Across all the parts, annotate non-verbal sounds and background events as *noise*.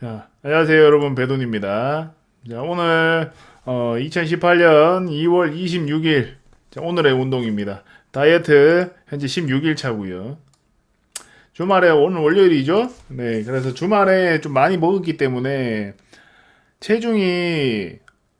자, 안녕하세요 여러분 배돈입니다. 자, 오늘 어, 2018년 2월 26일 자, 오늘의 운동입니다. 다이어트 현재 16일 차고요. 주말에 오늘 월요일이죠? 네, 그래서 주말에 좀 많이 먹었기 때문에 체중이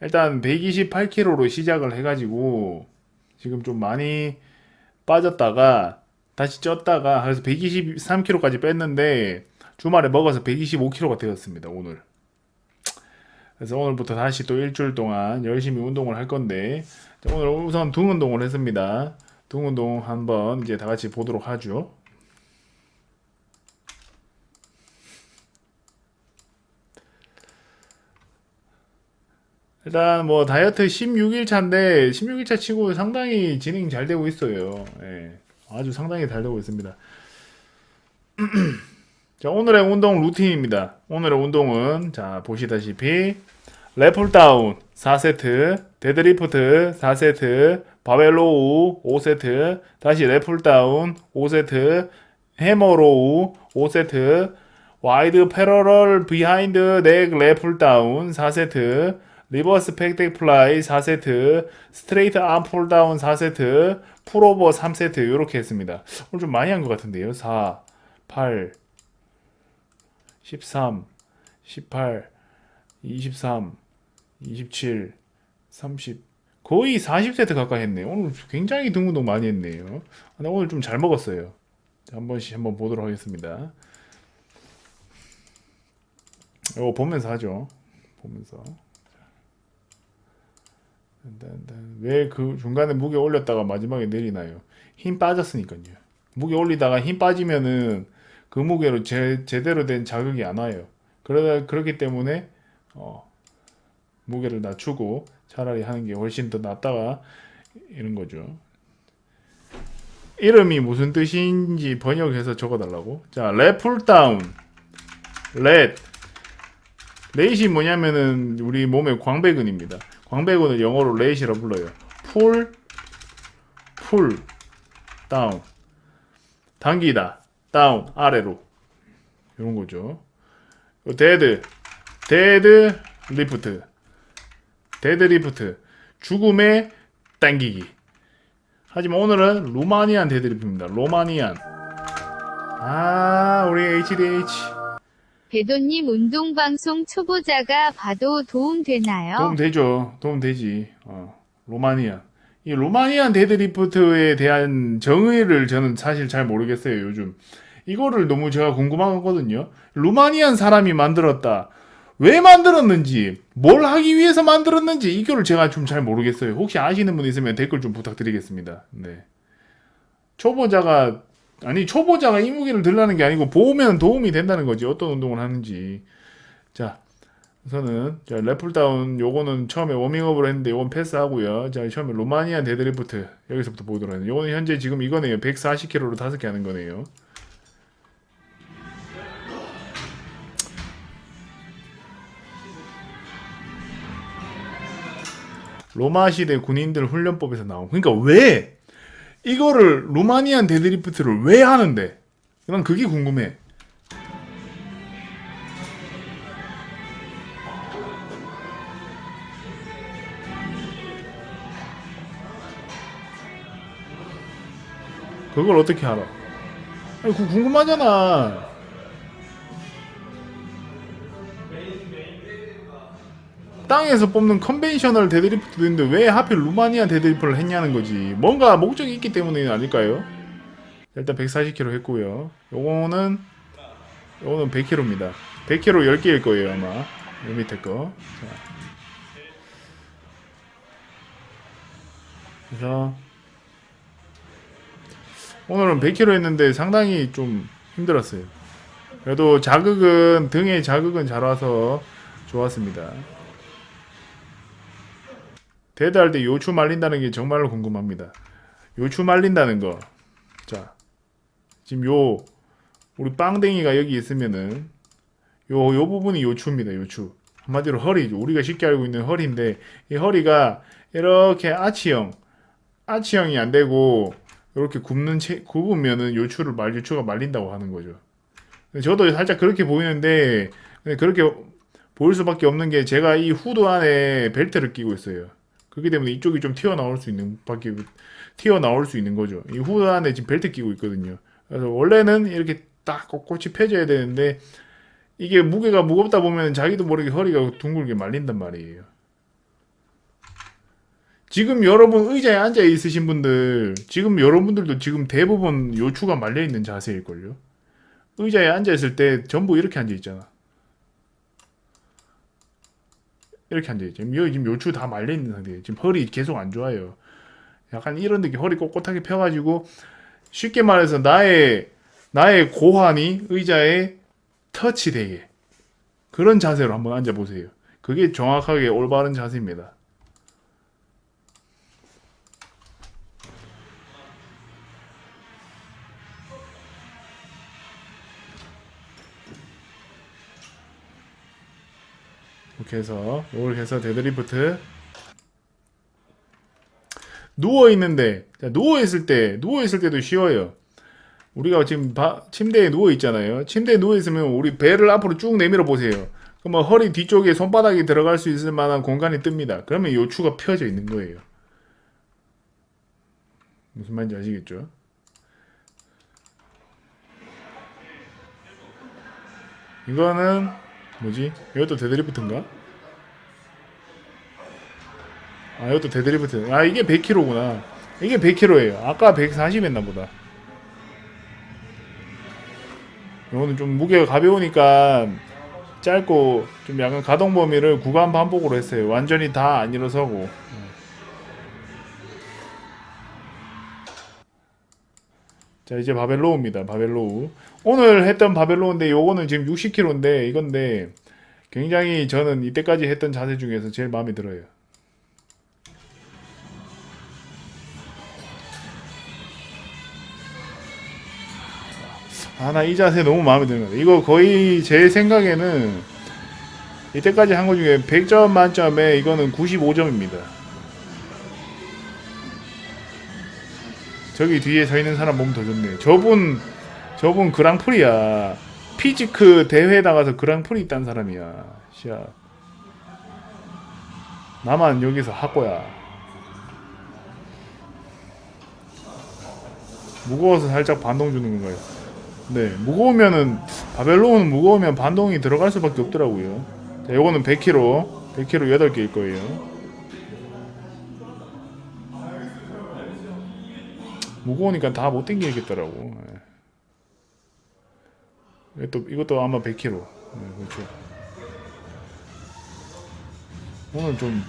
일단 128kg로 시작을 해가지고 지금 좀 많이 빠졌다가 다시 쪘다가 그래서 123kg까지 뺐는데 주말에 먹어서 125kg가 되었습니다, 오늘. 그래서 오늘부터 다시 또 일주일 동안 열심히 운동을 할 건데, 자, 오늘 우선 등 운동을 했습니다. 등 운동 한번 이제 다 같이 보도록 하죠. 일단 뭐 다이어트 16일 차인데 16일 차 치고 상당히 진행 잘 되고 있어요. 예. 아주 상당히 잘 되고 있습니다. *clears throat* 자, 오늘의 운동 루틴입니다. 오늘의 운동은 자, 보시다시피 랩풀다운 4세트, 데드리프트 4세트, 바벨로우 5세트, 다시 랩풀다운 5세트, 해머로우 5세트, 와이드 패러럴 비하인드 넥 랩풀다운 4세트, 리버스 팩덱 플라이 4세트, 스트레이트 암 폴다운 4세트, 풀오버 3세트 이렇게 했습니다. 오늘 좀 많이 한 것 같은데요. 4, 8, 13, 18, 23, 27, 30 거의 40세트 가까이 했네요. 오늘 굉장히 등 운동 많이 했네요. 아, 나 오늘 좀 잘 먹었어요. 자, 한 번씩 한번 보도록 하겠습니다. 이거 보면서 하죠. 보면서. 왜 그 중간에 무게 올렸다가 마지막에 내리나요? 힘 빠졌으니까요. 무게 올리다가 힘 빠지면은 그 무게로 제, 제대로 된 자극이 안 와요. 그러다 그렇기 때문에 어, 무게를 낮추고 차라리 하는 게 훨씬 더 낫다가 이런 거죠. 이름이 무슨 뜻인지 번역해서 적어달라고. 자, 랩풀다운, 렛. 렛이 뭐냐면은 우리 몸의 광배근입니다. 광배근을 영어로 렛이라 불러요. 풀, 풀, 다운. 당기다, 다운, 아래로. 이런 거죠. 데드, 데드 리프트. 데드 리프트. 죽음의 당기기. 하지만 오늘은 로마니안 데드 리프트입니다. 로마니안. 아, 우리 HDH. 배도님 운동방송 초보자가 봐도 도움 되나요? 도움 되죠. 도움 되지. 어, 로마니안. 이 로마니안 데드리프트에 대한 정의를 저는 사실 잘 모르겠어요, 요즘. 이거를 너무 제가 궁금하거든요. 루마니안 사람이 만들었다. 왜 만들었는지, 뭘 하기 위해서 만들었는지, 이거를 제가 좀 잘 모르겠어요. 혹시 아시는 분 있으면 댓글 좀 부탁드리겠습니다. 네. 초보자가, 아니, 초보자가 이 무게를 들라는 게 아니고, 보면 도움이 된다는 거지. 어떤 운동을 하는지. 자, 우선은, 자, 랩풀다운, 요거는 처음에 워밍업으로 했는데, 요건 패스하고요. 자, 처음에 로마니안 데드리프트. 여기서부터 보도록 하네요. 요거는 현재 지금 이거네요. 140kg로 5개 하는 거네요. 로마 시대 군인들 훈련법에서 나온. 그러니까 왜 이거를 루마니안 데드리프트를 왜 하는데? 난 그게 궁금해. 그걸 어떻게 알아? 아니, 그 궁금하잖아. 땅에서 뽑는 컨벤셔널 데드리프트도 있는데 왜 하필 루마니안 데드리프트를 했냐는 거지. 뭔가 목적이 있기 때문이 아닐까요? 일단 140kg 했고요. 요거는 요거는 100kg입니다. 100kg 10개일 거예요, 아마. 요 밑에 거. 자. 그래서 오늘은 100kg 했는데 상당히 좀 힘들었어요. 그래도 자극은 등에 자극은 잘 와서 좋았습니다. 대드할 때 요추 말린다는 게 정말로 궁금합니다. 요추 말린다는 거. 자, 지금 요 우리 빵댕이가 여기 있으면은 요 요 부분이 요추입니다. 요추. 한마디로 허리죠. 우리가 쉽게 알고 있는 허리인데 이 허리가 이렇게 아치형, 아치형이 안 되고 이렇게 굽는 채 굽으면은 요추를 말 요추가 말린다고 하는 거죠. 저도 살짝 그렇게 보이는데 그렇게 보일 수밖에 없는 게 제가 이 후드 안에 벨트를 끼고 있어요. 그렇기 때문에 이쪽이 좀 튀어나올 수 있는 밖에 튀어나올 수 있는 거죠. 이 후드 안에 지금 벨트 끼고 있거든요. 그래서 원래는 이렇게 딱 꼿꼿이 펴져야 되는데 이게 무게가 무겁다 보면 자기도 모르게 허리가 둥글게 말린단 말이에요. 지금 여러분 의자에 앉아 있으신 분들, 지금 여러분들도 지금 대부분 요추가 말려 있는 자세일걸요. 의자에 앉아 있을 때 전부 이렇게 앉아 있잖아. 이렇게 앉아 있죠. 지금 요추 다 말려 있는 상태예요. 지금 허리 계속 안 좋아요. 약간 이런 느낌, 허리 꼿꼿하게 펴가지고 쉽게 말해서 나의 나의 고환이 의자에 터치되게 그런 자세로 한번 앉아 보세요. 그게 정확하게 올바른 자세입니다. 이렇게 해서 이렇게 해서 데드리프트 누워 있는데 누워 있을 때 누워 있을 때도 쉬워요. 우리가 지금 바- 침대에 누워 있잖아요. 침대에 누워 있으면 우리 배를 앞으로 쭉 내밀어 보세요. 그러면 허리 뒤쪽에 손바닥이 들어갈 수 있을 만한 공간이 뜹니다. 그러면 요추가 펴져 있는 거예요. 무슨 말인지 아시겠죠? 이거는 뭐지? 이것도 데드리프트인가? 아 이것도 데드리프트. 아 이게 100kg구나. 이게 100kg예요. 아까 140 했나 보다. 이거는 좀 무게가 가벼우니까 짧고 좀 약간 가동 범위를 구간 반복으로 했어요. 완전히 다 안 일어서고. 자 이제 바벨로우입니다. 바벨로우. 오늘 했던 바벨로우인데 요거는 지금 60kg인데 이건데 굉장히 저는 이때까지 했던 자세 중에서 제일 마음에 들어요. 아 나 이 자세 너무 마음에 드는 거야. 이거 거의 제 생각에는 이때까지 한거 중에 100점 만점에 이거는 95점입니다. 저기 뒤에 서 있는 사람 보면 더 좋네. 저분 저분 그랑프리야. 피지크 대회 나가서 그랑프리 딴 사람이야. 시야. 나만 여기서 학고야. 무거워서 살짝 반동 주는 건가요? 네, 무거우면은 바벨로는 무거우면 반동이 들어갈 수밖에 없더라고요. 자, 요거는 100kg, 100kg 8개일 거예요. 무거우니까 다 못 당기겠더라고. 예. 이것도 이것도 아마 100kg. 네, 그렇죠. 오늘 좀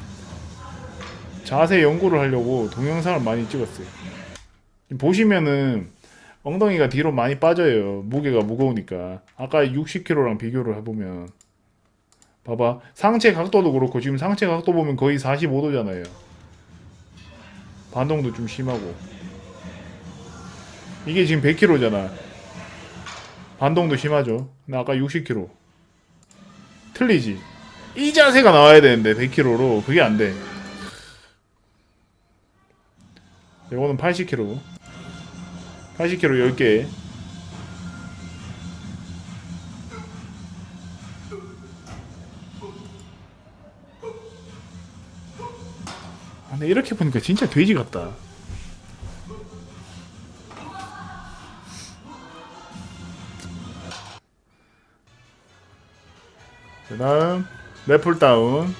자세 연구를 하려고 동영상을 많이 찍었어요. 보시면은 엉덩이가 뒤로 많이 빠져요. 무게가 무거우니까. 아까 60kg랑 비교를 해보면. 봐봐. 상체 각도도 그렇고, 지금 상체 각도 보면 거의 45도잖아요. 반동도 좀 심하고. 이게 지금 100kg잖아. 반동도 심하죠. 근데 아까 60kg. 틀리지? 이 자세가 나와야 되는데, 100kg로. 그게 안 돼. 이거는 80kg. 80kg 10개. 아, 근데 이렇게 보니까 진짜 돼지 같다. 그 다음, 랩풀 다운.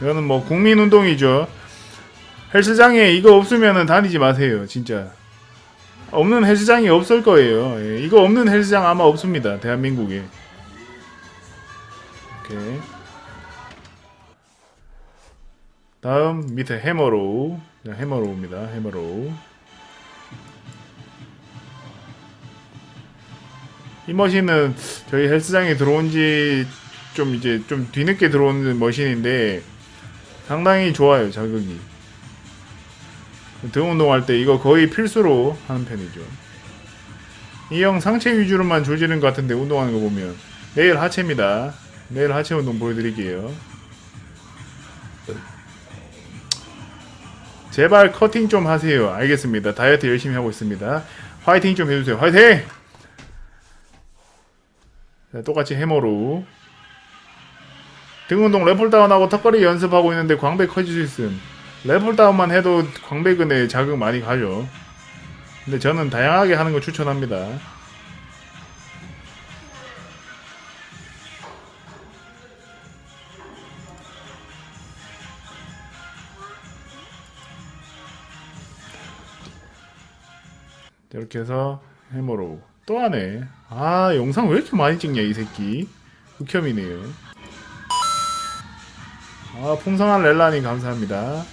이거는 뭐 국민 운동이죠. 헬스장에 이거 없으면은 다니지 마세요, 진짜. 없는 헬스장이 없을 거예요. 예, 이거 없는 헬스장 아마 없습니다, 대한민국에. 오케이. 다음 밑에 해머로우, 자, 해머로우입니다. 해머로우. 이 머신은 저희 헬스장에 들어온 지 좀 이제 좀 뒤늦게 들어오는 머신인데 상당히 좋아요 자극이 등 운동할 때 이거 거의 필수로 하는 편이죠. 이 형 상체 위주로만 조지는 것 같은데 운동하는 거 보면 내일 하체입니다. 내일 하체 운동 보여드릴게요. 제발 커팅 좀 하세요. 알겠습니다. 다이어트 열심히 하고 있습니다. 화이팅 좀 해주세요. 화이팅! 자, 똑같이 해머로. 등 운동 래플다운하고 턱걸이 연습하고 있는데 광배 커질 수 있음. 래플다운만 해도 광배근에 자극 많이 가죠. 근데 저는 다양하게 하는 거 추천합니다. 이렇게 해서 해머로 또 하네. 아 영상 왜 이렇게 많이 찍냐 이 새끼. 극혐이네요. 아 풍성한 렐라님 감사합니다.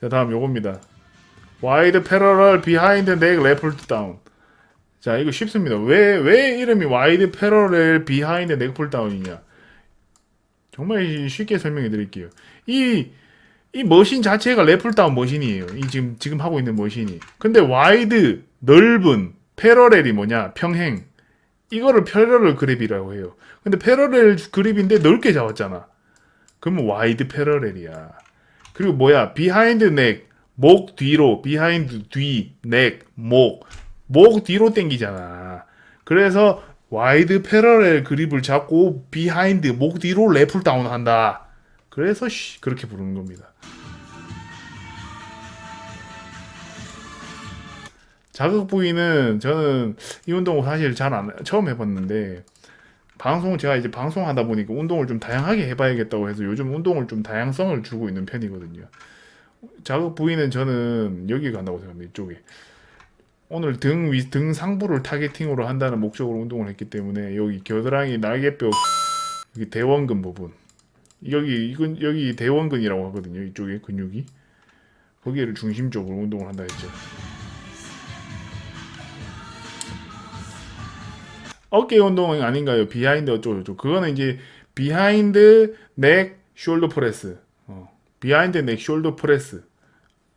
자 다음 요겁니다. 와이드 패러럴 비하인드 넥 레플트 다운. 자 이거 쉽습니다. 왜 왜 이름이 와이드 패러럴 비하인드 넥 풀 다운이냐? 정말 쉽게 설명해 드릴게요. 이, 이 머신 자체가 래플다운 머신이에요. 이 지금, 지금 하고 있는 머신이. 근데 와이드, 넓은, 패러렐이 뭐냐? 평행. 이거를 패러렐 그립이라고 해요. 근데 패러렐 그립인데 넓게 잡았잖아. 그러면 와이드 패러렐이야. 그리고 뭐야? 비하인드 넥. 목 뒤로, 비하인드 뒤, 넥, 목. 목 뒤로 당기잖아. 그래서 와이드 패러렐 그립을 잡고 비하인드 목 뒤로 랩을 다운 한다. 그래서 쉬, 그렇게 부르는 겁니다. 자극 부위는 저는 이 운동을 사실 잘 안 처음 해봤는데 방송 제가 이제 방송하다 보니까 운동을 좀 다양하게 해봐야겠다고 해서 요즘 운동을 좀 다양성을 주고 있는 편이거든요. 자극 부위는 저는 여기 간다고 생각합니다. 이쪽에. 오늘 등, 위, 등 상부를 타겟팅으로 한다는 목적으로 운동을 했기 때문에 여기 겨드랑이 날개뼈 여기 대원근 부분 여기 이건 여기 대원근이라고 하거든요 이쪽에 근육이 거기를 중심적으로 운동을 한다 했죠 어깨 운동은 아닌가요? 비하인드 어쩌고 저쩌고. 그거는 이제 비하인드 넥 숄더 프레스. 어, 비하인드 넥 숄더 프레스.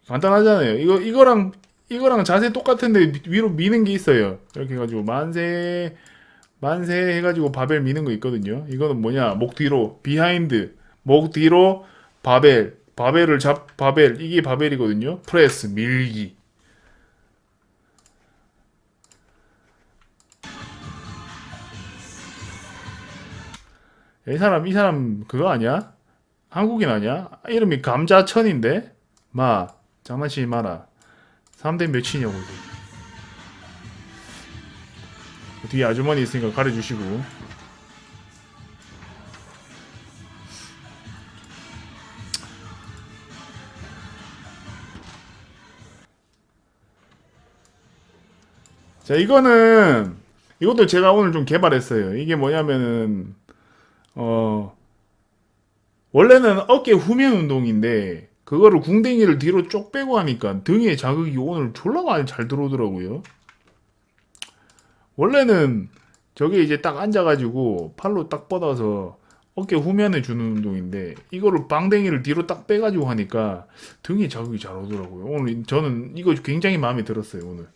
간단하잖아요. 이거 이거랑 이거랑 자세 똑같은데 위로 미는 게 있어요. 이렇게 해 가지고 만세 만세 해 가지고 바벨 미는 거 있거든요. 이거는 뭐냐? 목 뒤로 비하인드 목 뒤로 바벨 바벨을 잡 바벨. 이게 바벨이거든요. 프레스 밀기 이 사람 이 사람 그거 아니야? 한국인 아니야? 이름이 감자천인데 마 장난치지 마라. 3대 몇이냐고 이게. 뒤에 아주머니 있으니까 가려주시고 자 이거는 이것도 제가 오늘 좀 개발했어요 이게 뭐냐면은 어 원래는 어깨 후면 운동인데 그거를 궁뎅이를 뒤로 쪽 빼고 하니까 등에 자극이 오늘 졸라 많이 잘 들어오더라고요. 원래는 저게 이제 딱 앉아가지고 팔로 딱 뻗어서 어깨 후면에 주는 운동인데 이거를 방댕이를 뒤로 딱 빼가지고 하니까 등에 자극이 잘 오더라고요. 오늘 저는 이거 굉장히 마음에 들었어요 오늘.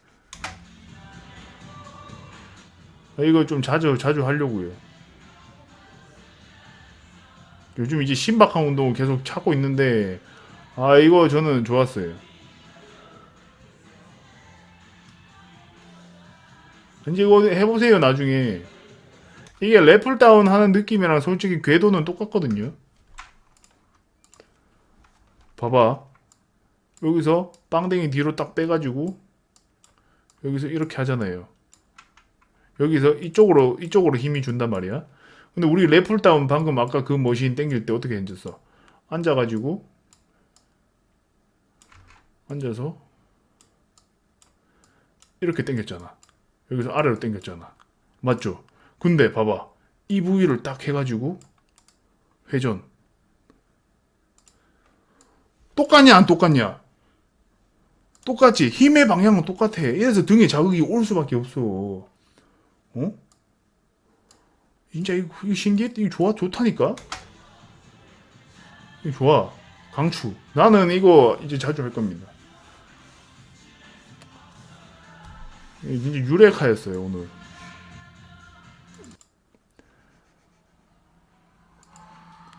이거 좀 자주 자주 하려고요. 요즘 이제 신박한 운동을 계속 찾고 있는데 아 이거 저는 좋았어요. 이제 이거 해보세요 나중에 이게 래플 다운 하는 느낌이랑 솔직히 궤도는 똑같거든요. 봐봐 여기서 빵댕이 뒤로 딱 빼가지고 여기서 이렇게 하잖아요. 여기서 이쪽으로 이쪽으로 힘이 준단 말이야. 근데 우리 래플 다운 방금 아까 그 머신 땡길 때 어떻게 앉았어? 앉아가지고 앉아서 이렇게 당겼잖아. 여기서 아래로 당겼잖아. 맞죠? 근데 봐봐. 이 부위를 딱 해가지고 회전. 똑같냐 안 똑같냐? 똑같지. 힘의 방향은 똑같아. 이래서 등에 자극이 올 수밖에 없어. 어? 진짜 이거, 이거 신기해 이거 좋아 좋다니까? 이거 좋아 강추. 나는 이거 이제 자주 할 겁니다. 이제 유레카였어요 오늘.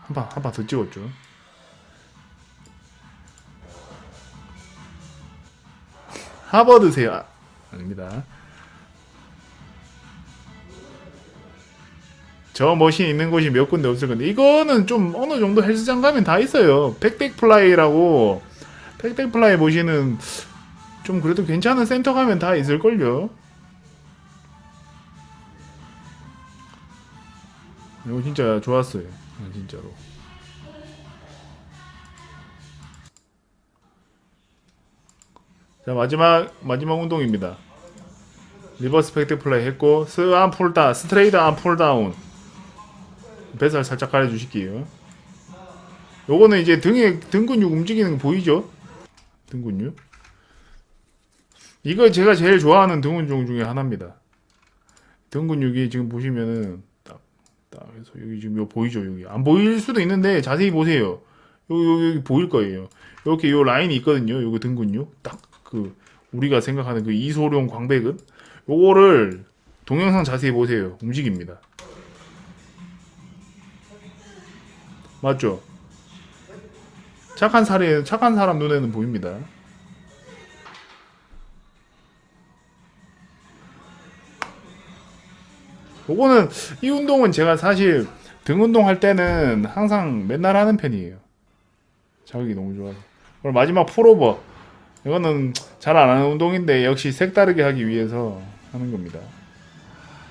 한판 한 판 더 찍었죠. 하버드세요. 아, 아닙니다. 저 머신 있는 곳이 몇 군데 없을 건데 이거는 좀 어느 정도 헬스장 가면 다 있어요. 팩팩 플라이라고 팩팩 플라이 머신은 좀 그래도 괜찮은 센터 가면 다 있을걸요. 이거 진짜 좋았어요. 아, 진짜로. 자 마지막 마지막 운동입니다. 리버스 팩트 플라이 했고 스암 폴다 스트레이트 암 폴다운 뱃살 살짝 가려주실게요. 요거는 이제 등에 등 근육 움직이는 거 보이죠? 등 근육. 이거 제가 제일 좋아하는 등 운동 중에 하나입니다. 등 근육이 지금 보시면은 딱, 딱 해서 여기 지금 요 보이죠? 여기 안 보일 수도 있는데 자세히 보세요. 여기, 여기, 여기 보일 거예요. 이렇게 요 라인이 있거든요. 요거 등 근육. 딱 그 우리가 생각하는 그 이소룡 광배근. 요거를 동영상 자세히 보세요. 움직입니다. 맞죠? 착한 사람 착한 사람 눈에는 보입니다. 요거는 이 운동은 제가 사실 등 운동 할 때는 항상 맨날 하는 편이에요. 자극이 너무 좋아서. 그리고 마지막 풀오버. 이거는 잘 안 하는 운동인데 역시 색다르게 하기 위해서 하는 겁니다.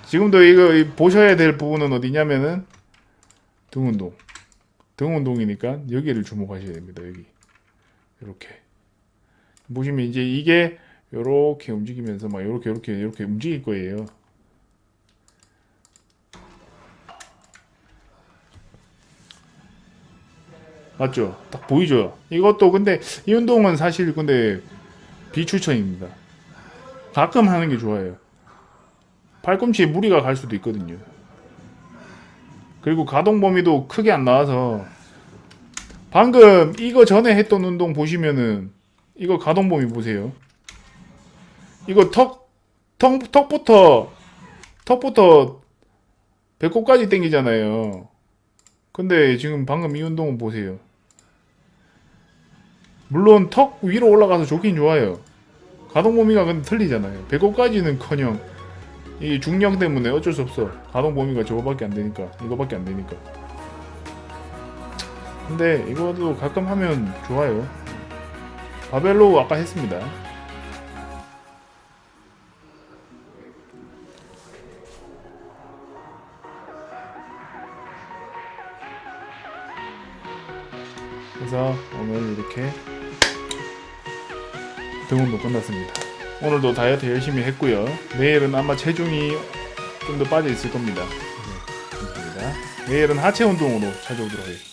지금도 이거 이 보셔야 될 부분은 어디냐면은 등 운동. 등 운동이니까 여기를 주목하셔야 됩니다. 여기. 이렇게. 보시면 이제 이게 요렇게 움직이면서 막 요렇게 요렇게 요렇게 움직일 거예요. 맞죠? 딱 보이죠? 이것도 근데 이 운동은 사실 근데 비추천입니다. 가끔 하는 게 좋아요. 팔꿈치에 무리가 갈 수도 있거든요. 그리고 가동 범위도 크게 안 나와서 방금 이거 전에 했던 운동 보시면은 이거 가동 범위 보세요. 이거 턱, 턱 턱부터 턱부터 배꼽까지 당기잖아요. 근데 지금 방금 이 운동은 보세요. 물론 턱 위로 올라가서 좋긴 좋아요. 가동 범위가 근데 틀리잖아요. 배꼽까지는커녕 이 중량 때문에 어쩔 수 없어. 가동 범위가 저거밖에 안 되니까 이거밖에 안 되니까. 근데 이것도 가끔 하면 좋아요. 바벨로 아까 했습니다. 그래서 오늘 이렇게 등운동 끝났습니다. 오늘도 다이어트 열심히 했고요. 내일은 아마 체중이 좀 더 빠져 있을 겁니다. 네, 감사합니다. 내일은 하체 운동으로 찾아오도록 하겠습니다.